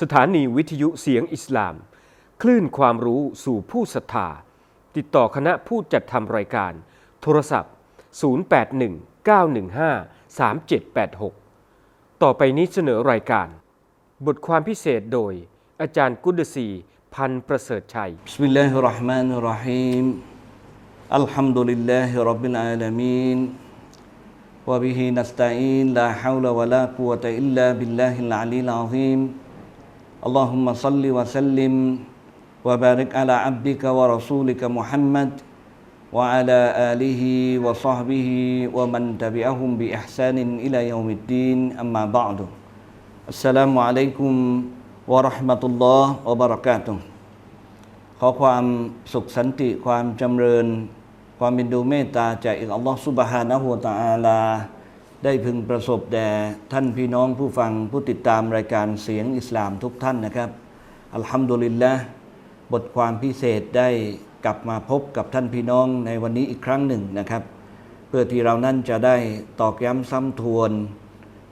สถานีวิทยุเสียงอิสลาม คลื่นความรู้สู่ผู้ศรัทธา ติดต่อคณะผู้จัดทำรายการ โทรศัพท์ 0819153786 ต่อไปนี้เสนอรายการ บทความพิเศษโดย อาจารย์กุดศีพันประเสริฐชัยบิสมิลลาฮิรราะห์มานิรราะฮีมอัลฮัมดุลิลลาฮิรับบิลอาลามีน وبه نستعين لا حول ولا قوة إلا بالله العلي العظيم اللهم صل وسلم وبارك على عبدك ورسولك محمد وعلى آله وصحبه ومن تبعهم بإحسان إلى يوم الدين أما بعد السلام عليكم ورحمة الله وبركاته ขอความสุขสันติความจำเริญ ความเป็นดูเมตตาจากอัลลอฮฺสุบฮานะฮูวะตะอาลา ได้พึงประสบแด่ท่านพี่น้องผู้ฟังผู้ติดตามรายการเสียงอิสลามทุกท่านนะครับ อัลฮัมดุลิลละบทความพิเศษได้กลับมาพบกับท่านพี่น้องในวันนี้อีกครั้งหนึ่งนะครับ เพื่อที่เรานั้นจะได้ตอกย้ำซ้ำทวน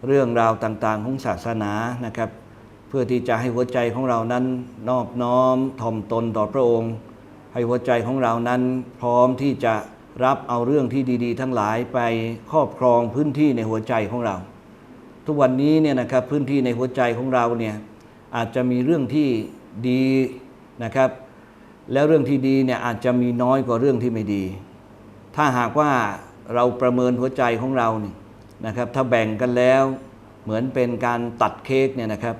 เรื่องราวต่างๆของศาสนานะครับ เพื่อที่จะให้หัวใจของเรานั้นนอบน้อมถ่อมตนต่อพระองค์ ให้หัวใจของเรานั้นพร้อมที่จะ รับเอาเรื่องที่ดี ๆ ทั้งหลายไปครอบครองพื้นที่ในหัวใจของเรา ทุกวันนี้เนี่ยนะครับพื้นที่ในหัวใจของเราเนี่ยอาจจะมีเรื่องที่ดีนะครับ แล้วเรื่องที่ดีเนี่ยอาจจะมีน้อยกว่าเรื่องที่ไม่ดี ถ้าหากว่าเราประเมินหัวใจของเราเนี่ยนะครับ ถ้าแบ่งกันแล้วเหมือนเป็นการตัดเค้กเนี่ยนะครับ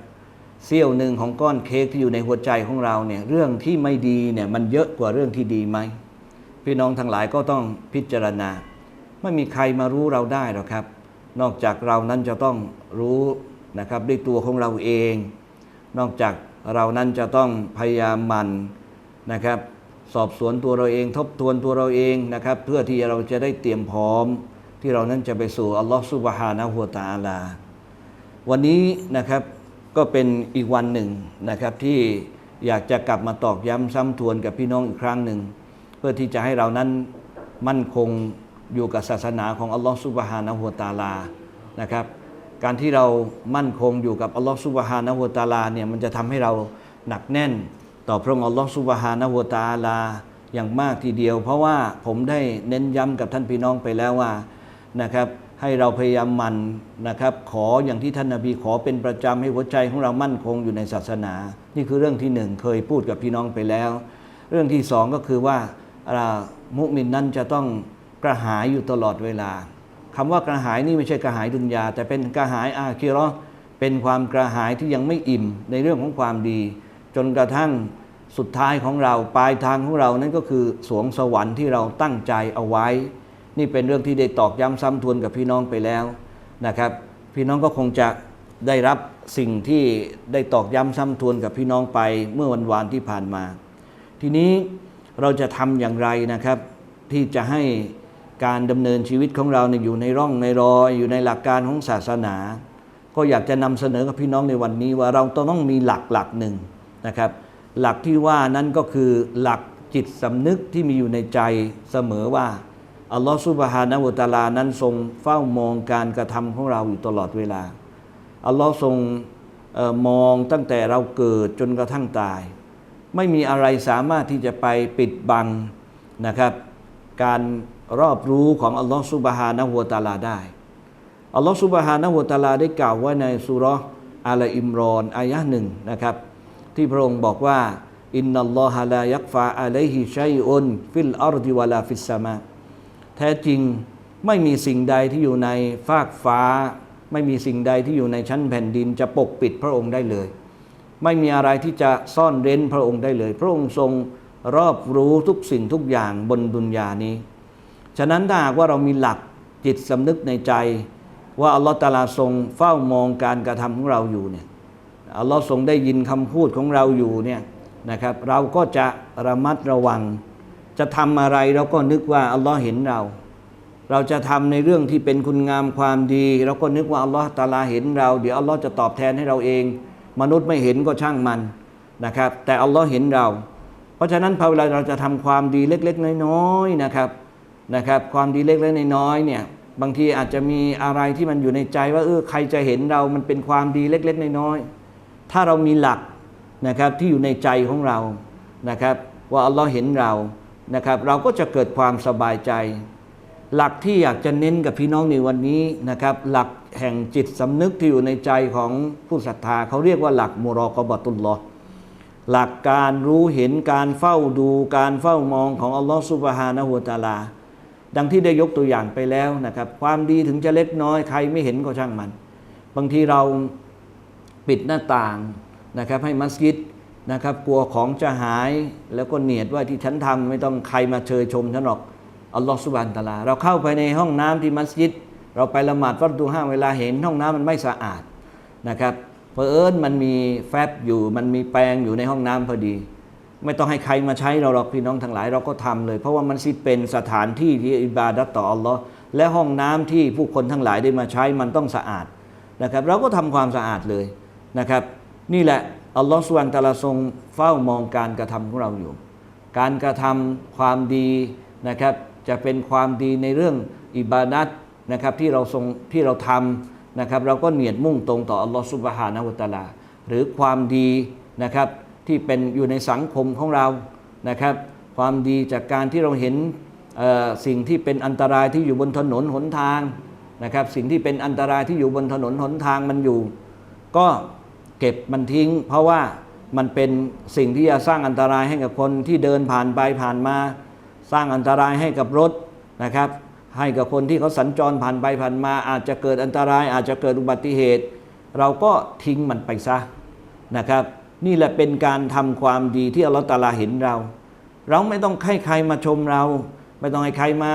เสี้ยวหนึ่งของก้อนเค้กที่อยู่ในหัวใจของเราเนี่ยเรื่องที่ไม่ดีเนี่ยมันเยอะกว่าเรื่องที่ดีไหม พี่น้องทั้งหลายก็ต้องพิจารณา ไม่มีใครมารู้เราได้หรอกครับ นอกจากเรานั้นจะต้องรู้นะครับด้วยตัวของเราเอง นอกจากเรานั้นจะต้องพยายามหมันนะครับ สอบสวนตัวเราเองทบทวนตัวเราเองนะครับ เพื่อที่เราจะได้เตรียมพร้อม ที่เรานั้นจะไปสู่อัลลอฮฺสุบฮานะฮูวตะอาลา วันนี้นะครับก็เป็นอีกวันหนึ่งนะครับที่อยากจะกลับมาตอกย้ำซ้ำทวนกับพี่น้องอีกครั้งหนึ่ง พื่อที่จะให้เรานั้นมั่นคงอยู่กับศาสนาของอัลลอฮฺสุบฮานะฮูตาลานะครับ การที่เรามั่นคงอยู่กับอัลลอฮฺสุบฮานะฮูตาลาเนี่ยมันจะทำให้เราหนักแน่น ต่อพระองค์อัลลอฮฺสุบฮานะฮูตาลาอย่างมากทีเดียว เพราะว่าผมได้เน้นย้ำกับท่านพี่น้องไปแล้วว่านะครับให้เราพยายามมันนะครับ ขออย่างที่ท่านนาบีขอเป็นประจำให้หัวใจของเรามั่นคงอยู่ในศาสนา นี่คือเรื่องที่หนึ่งเคยพูดกับพี่น้องไปแล้ว เรื่องที่สองก็คือว่า มุมินนั้นจะต้องกระหายอยู่ตลอดเวลาคำว่ากระหายนี่ไม่ใช่กระหายดุนยา แต่เป็นกระหายอาคิราะห์เป็นความกระหายที่ยังไม่อิ่มในเรื่องของความดี จนกระทั่งสุดท้ายของเราปลายทางของเรานั่นก็คือสวงสวรรค์ที่เราตั้งใจเอาไว้ นี่เป็นเรื่องที่ได้ตอกย้ำซ้ำทวนกับพี่น้องไปแล้วนะครับ พี่น้องก็คงจะได้รับสิ่งที่ได้ตอกย้ำซ้ำทวนกับพี่น้องไปเมื่อวันวานที่ผ่านมา ทีนี้ เราจะทำอย่างไรนะครับ ที่จะให้การดำเนินชีวิตของเราเนี่ยอยู่ในร่องในรอยอยู่ในหลักการของศาสนา ก็อยากจะนำเสนอกับพี่น้องในวันนี้ว่าเราต้องมีหลักหลักหนึ่งนะครับ หลักที่ว่านั้นก็คือหลักจิตสำนึกที่มีอยู่ในใจเสมอว่าอัลลอฮฺซุบฮานะวตาลานั้นทรงเฝ้ามองการกระทำของเราอยู่ตลอดเวลาอัลลอฮ์ทรงออมองตั้งแต่เราเกิดจนกระทั่งตาย ไม่มีอะไรสามารถที่จะไปปิดบังนะครับ การรอบรู้ของอัลลอฮ์ซุบฮานะฮูวตาลาได้อัลลอฮ์ซุบฮานะฮูวตาลาได้กล่าวไว้ในสุร์อาลอิมรอนอายะห์หนึ่งนะครับ ที่พระองค์บอกว่าอินนัลลอฮะลายักฟาอะลัยฮิชัยอุนฟิลอาร์ดิวะลาฟิสสมาแท้จริงไม่มีสิ่งใดที่อยู่ในฟากฟ้า ไม่มีสิ่งใดที่อยู่ในชั้นแผ่นดินจะปกปิดพระองค์ได้เลย ไม่มีอะไรที่จะซ่อนเร้นพระองค์ได้เลย พระองค์ทรงรอบรู้ทุกสิ่งทุกอย่างบนดุนยานี้ ฉะนั้นถ้าหากว่าเรามีหลักจิตสำนึกในใจ ว่าอัลลอฮฺตาลาทรงเฝ้ามองการกระทำของเราอยู่เนี่ยอัลลอฮ์ทรงได้ยินคำพูดของเราอยู่เนี่ยนะครับเราก็จะระมัดระวัง จะทำอะไรเราก็นึกว่าอัลลอฮ์เห็นเรา เราจะทำในเรื่องที่เป็นคุณงามความดี เราก็นึกว่าอัลลอฮ์ตาลาเห็นเรา เดี๋ยวอัลลอฮ์จะตอบแทนให้เราเอง มนุษย์ไม่เห็นก็ช่างมันนะครับ แต่อัลลอฮ์เห็นเรา เพราะฉะนั้นพอเวลาเราจะทำความดีเล็ก ๆ น้อยๆนะครับนะครับ ความดีเล็กๆน้อยๆเนี่ยบางทีอาจจะมีอะไรที่มันอยู่ในใจว่าเออใครจะเห็นเรามันเป็นความดีเล็ก ๆ น้อยๆถ้าเรามีหลักนะครับที่อยู่ในใจของเรานะครับ ว่าอัลลอฮ์เห็นเรานะครับ เราก็จะเกิดความสบายใจ หลักที่อยากจะเน้นกับพี่น้องในวันนี้นะครับ หลักแห่งจิตสำนึกที่อยู่ในใจของผู้ศรัทธาเขาเรียกว่าหลักมุรอกบตุลลอฮ์หลักการรู้เห็นการเฝ้าดูการเฝ้ามองของอัลลอฮ์ซุบฮานะฮูวตาลา ดังที่ได้ยกตัวอย่างไปแล้วนะครับ ความดีถึงจะเล็กน้อยใครไม่เห็นก็ช่างมัน บางทีเราปิดหน้าต่างนะครับ ให้มัสยิดนะครับ กลัวของจะหายแล้วก็เนียดว่าที่ฉันทำไม่ต้องใครมาเชยชมฉันหรอก อัลลอฮฺสุบานตาลา เราเข้าไปในห้องน้ำที่มัสยิด เราไปละหมาดฟัดดูห้าเวลาเห็นห้องน้ำมันไม่สะอาดนะครับเพอเอิญมันมีแฟบอยู่ มันมีแปรงอยู่ในห้องน้ำพอดี ไม่ต้องให้ใครมาใช้เราหรอกพี่น้องทั้งหลายเราก็ทำเลย เพราะว่ามันซิเป็นสถานที่ที่อิบาดัตต่ออัลลอฮ์และห้องน้ำที่ผู้คนทั้งหลายได้มาใช้มันต้องสะอาดนะครับ เราก็ทำความสะอาดเลยนะครับ นี่แหละอัลลอฮ์สุวรรณตะอาลาทรงเฝ้ามองการกระทำของเราอยู่ การกระทำความดีนะครับ จะเป็นความดีในเรื่องอิบาดัตนะครับที่เราทรงที่เราทำนะครับ เราก็เนียดมุ่งตรงต่ออัลลอฮ์สุบฮานะฮูวะตะอาลา หรือความดีนะครับที่เป็นอยู่ในสังคมของเรานะครับ ความดีจากการที่เราเห็นสิ่งที่เป็นอันตรายที่อยู่บนถนนหนทางนะครับ สิ่งที่เป็นอันตรายที่อยู่บนถนนหนทางมันอยู่ ก็เก็บมันทิ้ง เพราะว่ามันเป็นสิ่งที่จะสร้างอันตรายให้กับคนที่เดินผ่านไปผ่านมา สร้างอันตรายให้กับรถนะครับ ให้กับคนที่เขาสัญจรผ่านไปผ่านมา อาจจะเกิดอันตราย อาจจะเกิดอุบัติเหตุ เราก็ทิ้งมันไปซะนะครับ นี่แหละเป็นการทำความดีที่อัลลอฮฺตาลาเห็นเรา เราไม่ต้องให้ใครมาชมเรา ไม่ต้องให้ใครมา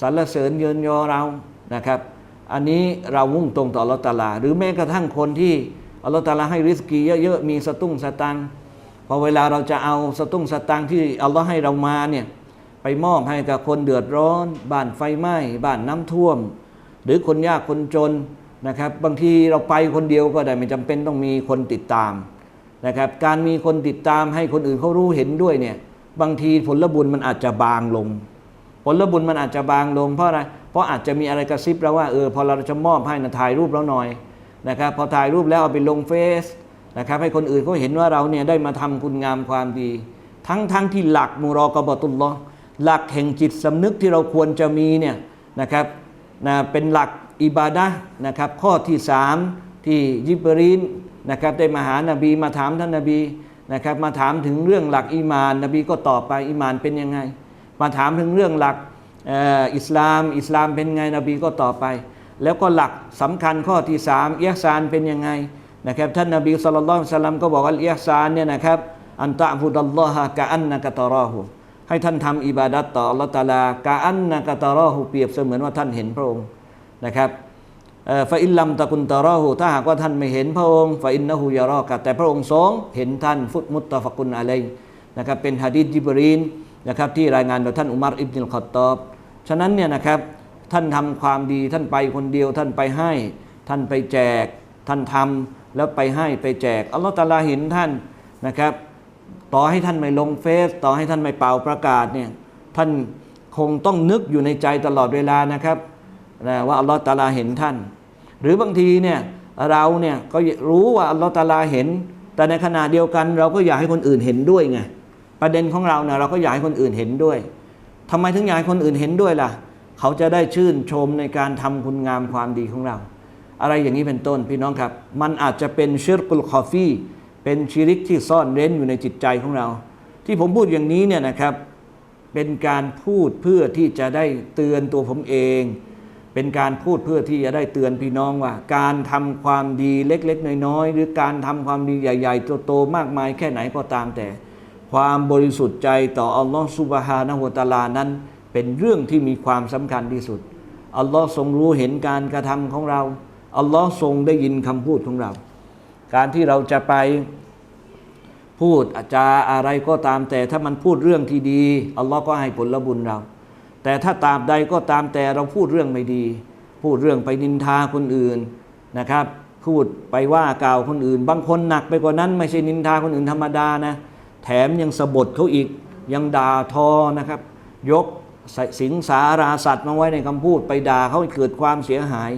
สรรเสริญเยินยอเรานะครับ อันนี้เรามุ่งตรงต่ออัลลอฮฺตาลา หรือแม้กระทั่งคนที่อัลลอฮฺตาลาให้ริสกีเยอะๆมีสตุ้งสตังพอเวลาเราจะเอาสตุ้งสตังที่อัลลอฮฺให้เรามาเนี่ย ไปมอบให้กับคนเดือดร้อน บ้านไฟไหม้ บ้านน้ำท่วม หรือคนยากคนจนนะครับ บางทีเราไปคนเดียวก็ได้ไม่จำเป็นต้องมีคนติดตามนะครับ การมีคนติดตามให้คนอื่นเขารู้เห็นด้วยเนี่ย บางทีผลบุญมันอาจจะบางลง ผลบุญมันอาจจะบางลงเพราะอะไร เพราะอาจจะมีอะไรกระซิบเราว่าเออพอเราจะมอบให้นะถ่ายรูปแล้วหน่อยนะครับพอถ่ายรูปแล้วเอาไปลงเฟซนะครับให้คนอื่นเขาเห็นว่าเราเนี่ยได้มาทำคุณงามความดี ทั้งทั้งที่หลักมุรอกบตุลลอ หลักแห่งจิตสำนึกที่เราควรจะมีเนี่ยนะครับนะเป็นหลักอิบาดะนะครับข้อที่สามที่ยิบรีนนะครับได้มาหานบีมาถามท่านนบีนะครับมาถามถึงเรื่องหลักอีมาน นบีก็ตอบไปอีมานเป็นยังไง มาถามถึงเรื่องหลักอ,อิสลาม อิสลามเป็นไงนบีก็ตอบไป แล้วก็หลักสำคัญข้อที่สามเอียซานเป็นยังไงนะครับท่านนบีสุลต่านสลัมก็บอกว่าเอียซานเนี่ยนะครับอันตะฟุดัลลอฮะกะอันนะกะตอรอหู ให้ท่านทำอิบาดัตต่ออัลลอฮฺตาลากะอันนะกะตอรอหูเปรียบเสมือนว่าท่านเห็นพระองค์นะครับฟาอินลัมตะกุนตารอหูถ้าหากว่าท่านไม่เห็นพระองค์ฟาอินนะฮูยารอกะแต่พระองค์ทรงเห็นท่านฟุตมุตตะฟักุนอะลัยนะครับเป็นฮะดีษจิบรีนนะครับที่รายงานโดยท่านอุมารอิบนุลขอตตอบ ฉะนั้นเนี่ยนะครับท่านทำความดีท่านไปคนเดียวท่านไปให้ ท่านไปแจก ท่านทำแล้วไปให้ไปแจกอัลลอฮฺตาลาเห็นท่านนะครับ ต่อให้ท่านไม่ลงเฟซต่อให้ท่านไม่เป่าประกาศเนี่ยท่านคงต้องนึกอยู่ในใจตลอดเวลานะครับนะว่าอัลลอฮฺตาลาเห็นท่าน หรือบางทีเนี่ยเราเนี่ยก็รู้ว่าอัลลอฮฺตาลาเห็น แต่ในขณะเดียวกัน เราก็อยากให้คนอื่นเห็นด้วยไงประเด็นของเราเนี่ยเราก็อยากให้คนอื่นเห็นด้วยทำไมถึงอยากให้คนอื่นเห็นด้วยล่ะ เขาจะได้ชื่นชมในการทำคุณงามความดีของเรา อะไรอย่างนี้เป็นต้นพี่น้องครับ มันอาจจะเป็นชิรกุลคอฟี เป็นชิริกที่ซ่อนเร้นอยู่ในจิตใจของเรา ที่ผมพูดอย่างนี้เนี่ยนะครับ เป็นการพูดเพื่อที่จะได้เตือนตัวผมเอง เป็นการพูดเพื่อที่จะได้เตือนพี่น้องว่า การทำความดีเล็ก ๆ น้อยๆหรือการทำความดีใหญ่ๆโตๆมากมายแค่ไหนก็ตามแต่ ความบริสุทธิ์ใจต่ออัลลอฮฺสุบฮานะฮูวะตาลานั้น เป็นเรื่องที่มีความสำคัญที่สุดอัลลอฮ์ทรงรู้เห็นการกระทำของเราอัลลอฮ์ทรงได้ยินคำพูดของเรา การที่เราจะไปพูดอาจาอะไรก็ตาม แต่ถ้ามันพูดเรื่องที่ดีอัลลอฮ์ก็ให้ผลบุญเรา แต่ถ้าตาบใดก็ตามแต่เราพูดเรื่องไม่ดี พูดเรื่องไปนินทาคนอื่นนะครับ พูดไปว่ากล่าวคนอื่น บางคนหนักไปกว่านั้นไม่ใช่นินทาคนอื่นธรรมดานะแถมยังสะบดเขาอีก ยังด่าทอนะครับ ยกสิงสาราสัตว์มาไว้ในคำพูด ไปด่าเขาเกิดความเสียหาย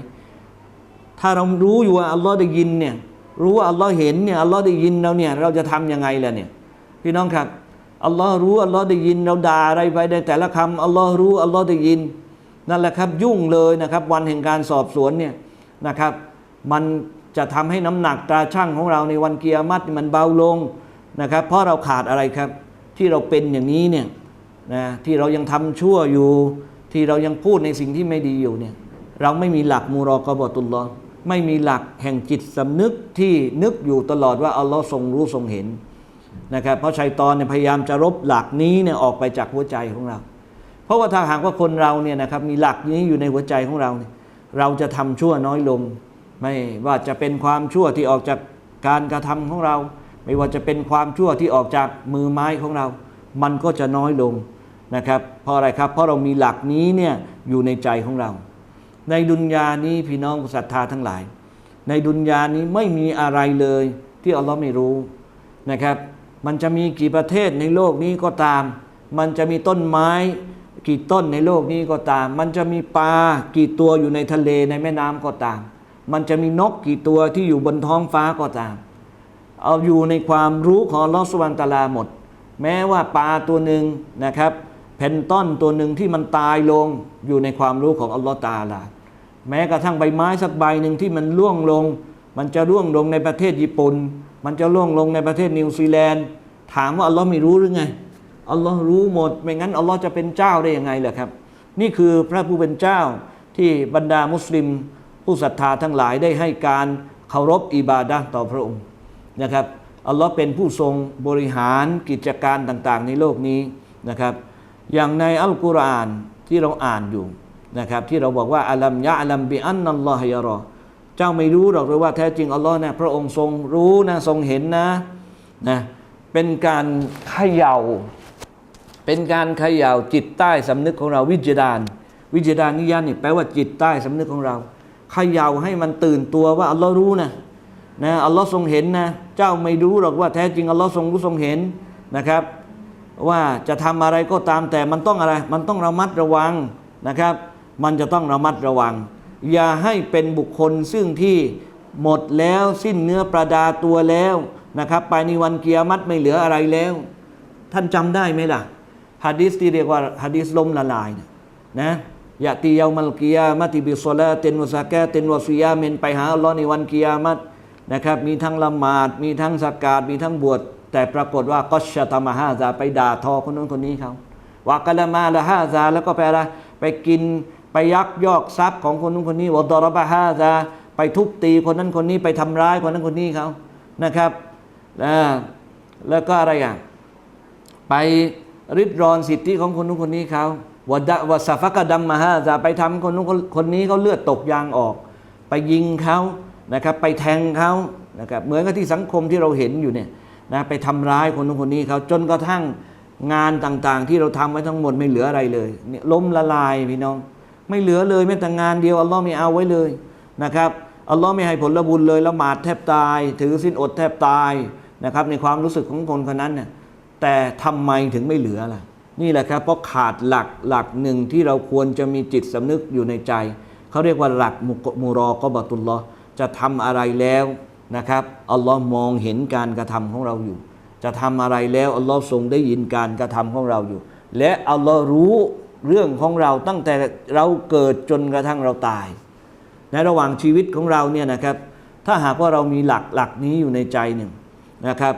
ถ้าเรารู้อยู่ว่าอัลลอฮ์ได้ยินเนี่ย รู้ว่าอัลลอฮ์เห็นเนี่ยอัลลอฮ์ได้ยินเราเนี่ยเราจะทำยังไงล่ะเนี่ยพี่น้องครับอัลลอฮ์รู้อัลลอฮ์ได้ยินเราด่าอะไรไปในแต่ละคำอัลลอฮ์รู้อัลลอฮ์ได้ยิน นั่นแหละครับยุ่งเลยนะครับ วันแห่งการสอบสวนเนี่ยนะครับ มันจะทำให้น้ำหนักตาช่างของเราในวันเกียรติมันเบาลงนะครับ เพราะเราขาดอะไรครับ ที่เราเป็นอย่างนี้เนี่ยนะที่เรายังทำชั่วอยู่ ที่เรายังพูดในสิ่งที่ไม่ดีอยู่เนี่ยเราไม่มีหลักมูรอกบตุลลอฮ์ ไม่มีหลักแห่งจิตสำนึกที่นึกอยู่ตลอดว่าอัลลอฮ์ทรงรู้ทรงเห็นนะครับเพราะชัยตอนเนี่ยพยายามจะรบหลักนี้เนี่ยออกไปจากหัวใจของเรา เพราะว่าถ้าหากว่าคนเราเนี่ยนะครับมีหลักนี้อยู่ในหัวใจของเราเนี่ยเราจะทำชั่วน้อยลง ไม่ว่าจะเป็นความชั่วที่ออกจากการกระทำของเรา ไม่ว่าจะเป็นความชั่วที่ออกจากมือไม้ของเรา มันก็จะน้อยลงนะครับเพราะอะไรครับเพราะเรามีหลักนี้เนี่ยอยู่ในใจของเรา ในดุนยานี้พี่น้องศรัทธาทั้งหลาย ในดุนยานี้ไม่มีอะไรเลย ที่อัลลอฮ์ไม่รู้นะครับ มันจะมีกี่ประเทศในโลกนี้ก็ตาม มันจะมีต้นไม้กี่ต้นในโลกนี้ก็ตาม มันจะมีปลากี่ตัวอยู่ในทะเลในแม่น้ำก็ตาม มันจะมีนกกี่ตัวที่อยู่บนท้องฟ้าก็ตาม เอาอยู่ในความรู้ของลอสุบานตะลาหมด แม้ว่าปลาตัวหนึ่งนะครับ เพนต้นตัวหนึ่งที่มันตายลงอยู่ในความรู้ของอัลลอฮฺตาลา แม้กระทั่งใบไม้สักใบหนึ่งที่มันร่วงลง มันจะร่วงลงในประเทศญี่ปุ่น มันจะร่วงลงในประเทศนิวซีแลนด์ ถามว่าอัลลอฮ์ไม่รู้หรือไง อัลลอฮ์รู้หมด ไม่งั้นอัลลอฮ์จะเป็นเจ้าได้ยังไงล่ะครับ นี่คือพระผู้เป็นเจ้าที่บรรดามุสลิม ผู้ศรัทธาทั้งหลายได้ให้การเคารพอิบาดะต่อพระองค์นะครับ อัลลอฮ์เป็นผู้ทรงบริหารกิจการต่างๆ ในโลกนี้นะครับ อย่างในอัลกุรอานที่เราอ่านอยู่นะครับที่เราบอกว่าอัลัมยะอัลัมบิอันนัลลอฮยารอเจ้าไม่รู้หรอกหรือว่าแท้จริงอัลลอฮ์เนี่ยพระองค์ทรงรู้นะทรงเห็นนะนะเป็นการเขย่า เป็นการเขย่าจิตใต้สำนึกของเราวิจดานวิจดานิยานี่แปลว่าจิตใต้สำนึกของเราเขย่าให้มันตื่นตัวว่าอัลลอฮ์รู้นะนะอัลลอฮ์ทรงเห็นนะ เจ้าไม่รู้หรอกว่าแท้จริงอัลลอฮ์ทรงรู้ทรงเห็นนะครับ ว่าจะทำอะไรก็ตามแต่มันต้องอะไร มันต้องระมัดระวังนะครับ มันจะต้องระมัดระวัง อย่าให้เป็นบุคคลซึ่งที่หมดแล้วสิ้นเนื้อประดาตัวแล้วนะครับไปในวันเกียรติไม่เหลืออะไรแล้ว ท่านจำได้ไหมล่ะฮะดีสที่เรียกว่าฮะดีสลมละลายเนี่ยนะยะตีเยามัลกิยามะติบิสลาเตนวะซากาเตนวะซิยาเมนไปหาอัลลอฮ์ในวันกิยามัตนะครับ มีทั้งละหมาด มีทั้งสกาดมีทั้งบวช แต่ปรากฏว่าก็ชะตามาฮาซาไปด่าทอคนนู้นคนนี้เขาวากะละมาละฮาซาแล้วก็ไปอะไรไปกินไปยักยอกทรัพย์ของคนนู้นคนนี้วะดอรบะฮาซาไปทุบตีคนนั้นคนนี้ไปทำร้ายคนนั้นคนนี้เขานะครับแล้วก็อะไรอะไปริดรอนสิทธิของคนนู้นคนนี้เขาวัดะวัสฟักดัมมาฮาจะไปทำคนนู้นคนนี้เขาเลือดตกยางออก ไปยิงเขานะครับ ไปแทงเขานะครับเหมือนกับที่สังคมที่เราเห็นอยู่เนี่ย นะไปทำร้ายคนนู้นคนนี้เขาจนกระทั่งงานต่างๆ ที่เราทำไว้ทั้งหมดไม่เหลืออะไรเลยเนี่ยล้มละลายพี่น้อง ไม่เหลือเลยแม้แต่งานเดียวอัลลอฮ์ไม่เอาไว้เลยนะครับอัลลอฮ์ไม่ให้ผลบุญเลยละหมาดแทบตาย ถือสิ้นอดแทบตายนะครับ ในความรู้สึกของคนคนนั้นเนี่ยแต่ทำไมถึงไม่เหลือล่ะนี่แหละครับเพราะขาดหลักหลักหนึ่งที่เราควรจะมีจิตสำนึกอยู่ในใจเขาเรียกว่าหลักมุรอกบตุลลอฮ์จะทำอะไรแล้ว นะครับอัลลอฮ์มองเห็นการกระทำของเราอยู่ จะทำอะไรแล้วอัลลอฮ์ทรงได้ยินการกระทำของเราอยู่ และอัลลอฮ์รู้เรื่องของเราตั้งแต่เราเกิดจนกระทั่งเราตาย ในระหว่างชีวิตของเราเนี่ยนะครับ ถ้าหากว่าเรามีหลักหลักนี้อยู่ในใจหนึ่งนะครับ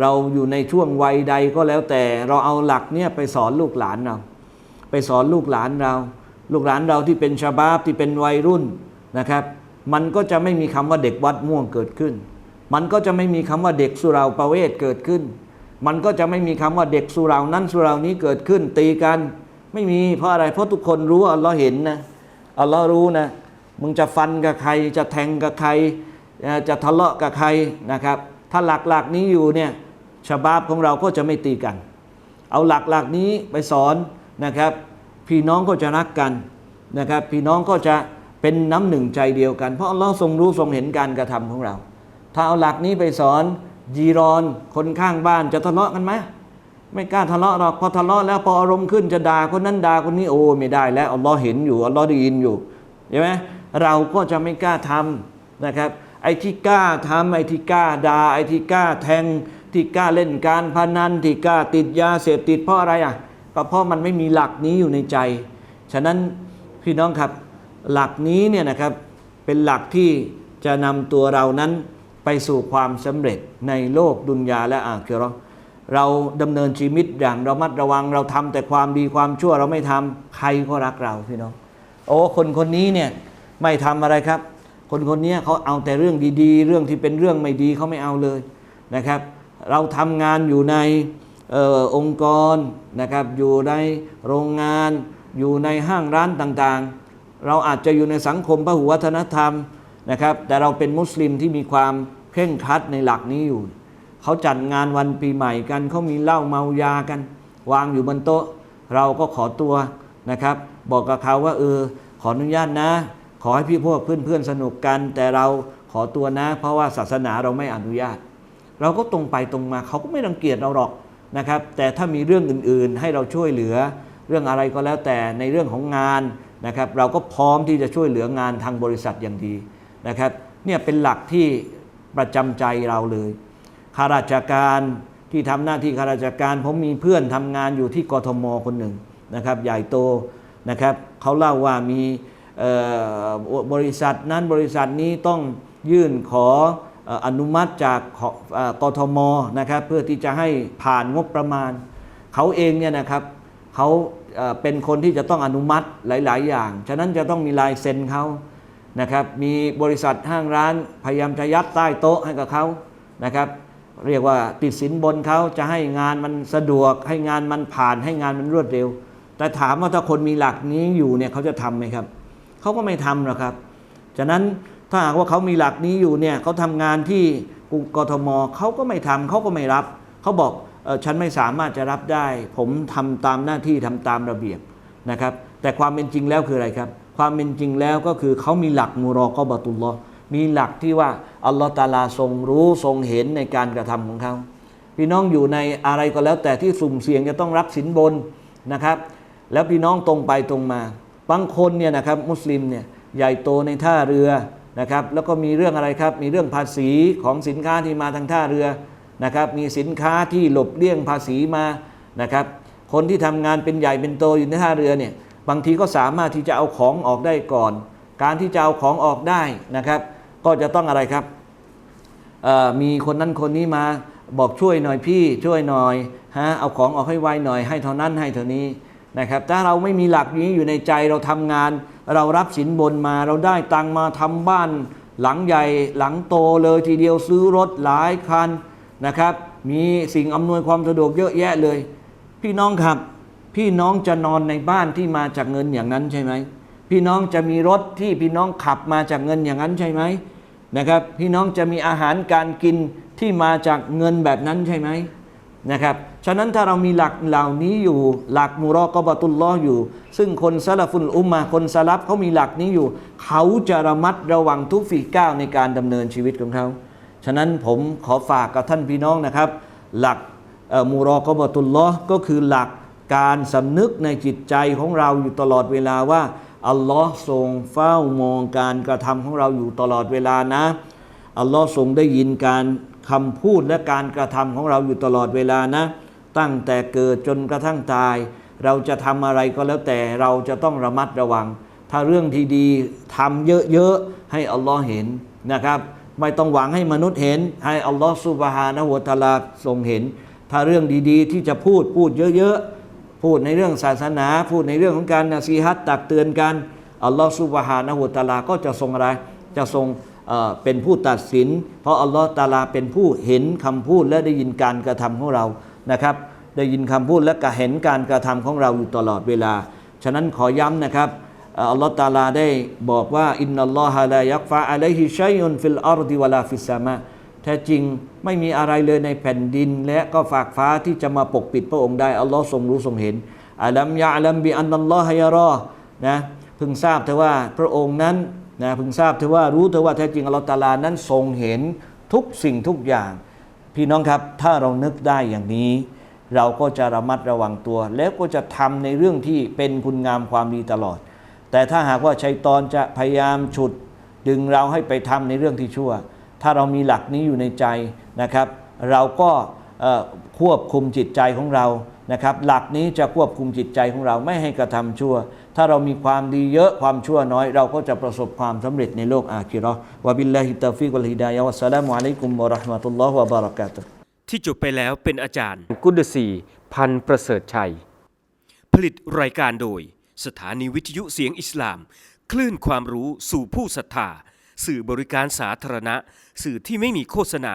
เราอยู่ในช่วงวัยใดก็แล้วแต่เราเอาหลักเนี่ยไปสอนลูกหลานเรา ไปสอนลูกหลานเรา ลูกหลานเราที่เป็นชาบาบที่เป็นวัยรุ่นนะครับ มันก็จะไม่มีคำว่าเด็กวัดม่วงเกิดขึ้น มันก็จะไม่มีคำว่าเด็กสุราประเวทเกิดขึ้น มันก็จะไม่มีคำว่าเด็กสุรานั้นสุรานี้เกิดขึ้น ตีกันไม่มีเพราะอะไร เพราะทุกคนรู้อัลลอฮ์เห็นนะอัลลอฮ์รู้นะมึงจะฟันกับใคร จะแทงกับใคร จะทะเลาะกับใครนะครับ ถ้าหลักๆนี้อยู่เนี่ยชาบาบของเราก็จะไม่ตีกัน เอาหลักๆนี้ไปสอนนะครับ พี่น้องก็จะรักกันนะครับ พี่น้องก็จะ เป็นน้ำหนึ่งใจเดียวกัน เพราะอัลลอฮ์ทรงรู้ทรงเห็นการกระทำของเรา ถ้าเอาหลักนี้ไปสอนจีรอนคนข้างบ้านจะทะเลาะกันไหมไม่กล้าทะเลาะหรอกพอทะเลาะแล้วพออารมณ์ขึ้นจะด่าคนนั้นด่าคนนี้โอ้ไม่ได้แล้วอัลลอฮ์เห็นอยู่อัลลอฮ์ได้ยินอยู่ใช่ไหมเราก็จะไม่กล้าทำนะครับ ไอ้ที่กล้าทำไอ้ที่กล้าด่าไอ้ที่กล้าแทง ที่กล้าเล่นการพนันที่กล้าติดยาเสพติดเพราะอะไรอะก็เพราะมันไม่มีหลักนี้อยู่ในใจ ฉะนั้นพี่น้องครับ หลักนี้เนี่ยนะครับเป็นหลักที่จะนำตัวเรานั้นไปสู่ความสำเร็จในโลกดุนยาและอาคิราะห์เราดำเนินชีวิตอย่างระมัดระวัง เราทำแต่ความดีความชั่วเราไม่ทำใครก็รักเราพี่น้องโอ้คนคนนี้เนี่ยไม่ทำอะไรครับ คนคนนี้เขาเอาแต่เรื่องดีๆ เรื่องที่เป็นเรื่องไม่ดีเขาไม่เอาเลยนะครับ เราทำงานอยู่ในออองค์กรนะครับ อยู่ในโรงงาน อยู่ในห้างร้านต่างๆ เราอาจจะอยู่ในสังคมพหุวัฒนธรรมนะครับ แต่เราเป็นมุสลิมที่มีความเคร่งครัดในหลักนี้อยู่ เขาจัดงานวันปีใหม่กันเขามีเหล้าเมายากัน วางอยู่บนโต๊ะ เราก็ขอตัวนะครับ บอกกับเขาว่าเออขออนุญาตนะ ขอให้พี่พวกเพื่อนๆสนุกกัน แต่เราขอตัวนะ เพราะว่าศาสนาเราไม่อนุญาต เราก็ตรงไปตรงมาเขาก็ไม่รังเกียจเราหรอกนะครับ แต่ถ้ามีเรื่องอื่นๆ ให้เราช่วยเหลือ เรื่องอะไรก็แล้วแต่ในเรื่องของงาน นะครับเราก็พร้อมที่จะช่วยเหลืองานทางบริษัทอย่างดีนะครับเนี่ยเป็นหลักที่ประจำใจเราเลยข้าราชการที่ทำหน้าที่ข้าราชการผมมีเพื่อนทำงานอยู่ที่กทมคนหนึ่งนะครับใหญ่โตนะครับเขาเล่าว่ามีบริษัทนั้นบริษัทนี้ต้องยื่นขออนุมัติจากกทมนะครับเพื่อที่จะให้ผ่านงบประมาณ เขาเองเนี่ยนะครับเขา เป็นคนที่จะต้องอนุมัติหลาย ๆ อย่าง ฉะนั้นจะต้องมีลายเซ็นเขานะครับมีบริษัทห้างร้านพยายามจะยัดใต้โต๊ะให้กับเขานะครับเรียกว่าติดสินบนเขาจะให้งานมันสะดวก ให้งานมันผ่านให้งานมันรวดเร็ว แต่ถามว่าถ้าคนมีหลักนี้อยู่เนี่ยเขาจะทำไหมครับเขาก็ไม่ทำหรอกครับ ฉะนั้นถ้าหากว่าเขามีหลักนี้อยู่เนี่ยเขาทำงานที่กทมเขาก็ไม่ทำเขาก็ไม่รับเขาบอก ฉันไม่สามารถจะรับได้ ผมทำตามหน้าที่ทำตามระเบียบนะครับ แต่ความเป็นจริงแล้วคืออะไรครับ ความเป็นจริงแล้วก็คือเขามีหลักมูรอกอบตุลลอมีหลักที่ว่าอัลลอฮฺตาลาทรงรู้ทรงเห็นในการกระทำของเขาพี่น้องอยู่ในอะไรก็แล้วแต่ที่สุ่มเสี่ยงจะต้องรับสินบนนะครับ แล้วพี่น้องตรงไปตรงมาบางคนเนี่ยนะครับมุสลิมเนี่ยใหญ่โตในท่าเรือนะครับ แล้วก็มีเรื่องอะไรครับ มีเรื่องภาษีของสินค้าที่มาทางท่าเรือ นะครับมีสินค้าที่หลบเลี่ยงภาษีมานะครับคนที่ทำงานเป็นใหญ่เป็นโตอยู่ในท่าเรือเนี่ยบางทีก็สามารถที่จะเอาของออกได้ก่อน การที่จะเอาของออกได้นะครับ ก็จะต้องอะไรครับมีคนนั้นคนนี้มาบอกช่วยหน่อยพี่ช่วยหน่อยฮะเอาของออกให้ไวหน่อยให้เท่านั้นให้เท่านี้นะครับถ้าเราไม่มีหลักนี้อยู่ในใจเราทำงาน เรารับสินบนมาเราได้ตังมาทำบ้าน หลังใหญ่หลังโตเลยทีเดียวซื้อรถหลายคัน นะครับ มีสิ่งอำนวยความสะดวกเยอะแยะเลย พี่น้องครับ พี่น้องจะนอนในบ้านที่มาจากเงินอย่างนั้นใช่ไหมพี่น้องจะมีรถที่พี่น้องขับมาจากเงินอย่างนั้นใช่ไหมนะครับ พี่น้องจะมีอาหารการกินที่มาจากเงินแบบนั้นใช่ไหมนะครับ ฉะนั้นถ้าเรามีหลักเหล่านี้อยู่หลักมุรอกบตุลลออยู่ ซึ่งคนซาลฟุนอุมมาคนสลับเขามีหลักนี้อยู่ เขาจะระมัดระวังทุกฝีก้าวในการดำเนินชีวิตของเขา ฉะนั้นผมขอฝากกับท่านพี่น้องนะครับ หลักมุรอกบตุลลอฮ์ก็คือหลักการสำนึกในจิตใจของเราอยู่ตลอดเวลาว่าอัลลอฮ์ทรงเฝ้ามองการกระทำของเราอยู่ตลอดเวลานะอัลลอฮ์ทรงได้ยินการคำพูดและการกระทำของเราอยู่ตลอดเวลานะ ตั้งแต่เกิดจนกระทั่งตาย เราจะทำอะไรก็แล้วแต่เราจะต้องระมัดระวัง ถ้าเรื่องที่ดีทำเยอะๆให้อัลลอฮ์เห็นนะครับ ไม่ต้องหวังให้มนุษย์เห็น ให้อัลลอฮ์ซุบฮานะฮูวะตาลาทรงเห็น ถ้าเรื่องดีๆ ที่จะพูดพูดเยอะๆ พูดในเรื่องศาสนา พูดในเรื่องของการนาซีฮัตตักเตือนกันอัลลอฮ์ซุบฮานะฮูวะตาลาก็จะทรงอะไรจะทรงเเป็นผู้ตัดสิน เพราะอัลลอฮ์ตาลาเป็นผู้เห็นคำพูดและได้ยินการกระทำของเรานะครับ ได้ยินคำพูดและก็เห็นการกระทำของเราอยู่ตลอดเวลา ฉะนั้นขอย้ำนะครับ อัลลอฮ์ตาลาได้บอกว่าอินนัลลอฮะลายักฟาอะลัยฮิชัยุนฟิลอาร์ดิวะลาฟิสซามะแท้จริงไม่มีอะไรเลยในแผ่นดิน และก็ฝากฟ้าที่จะมาปกปิดพระองค์ได้ อัลลอฮ์ทรงรู้ทรงเห็นอัลัมยะอัลัมบิอันนัลลอฮะยารอนะพึงทราบเถอะว่าพระองค์นั้นนะพึงทราบเถอะว่ารู้เถอะว่าแท้จริงอัลลอฮ์ตาลานั้นทรงเห็นทุกสิ่งทุกอย่าง พี่น้องครับถ้าเรานึกได้อย่างนี้ เราก็จะระมัดระวังตัว แล้วก็จะทำในเรื่องที่เป็นคุณงามความดีตลอด แต่ถ้าหากว่าชัยตอนจะพยายามฉุด ดึงเราให้ไปทำในเรื่องที่ชั่ว ถ้าเรามีหลักนี้อยู่ในใจนะครับ เราก็เอ่อควบคุมจิตใจของเรานะครับ หลักนี้จะควบคุมจิตใจของเราไม่ให้กระทำชั่ว ถ้าเรามีความดีเยอะความชั่วน้อย เราก็จะประสบความสำเร็จในโลกอาคิเราะห์วะบิลลาฮิตตาฟิกวัลฮิดายะฮ์วัสสลามุอะลัยกุมวะเราะห์มะตุลลอฮ์วะบะเราะกาตุฮ์ที่จบไปแล้วเป็นอาจารย์ กุดสีพันธ์ประเสริฐชัย ผลิตรายการโดย สถานีวิทยุเสียงอิสลาม คลื่นความรู้สู่ผู้ศรัทธา สื่อบริการสาธารณะ สื่อที่ไม่มีโฆษณา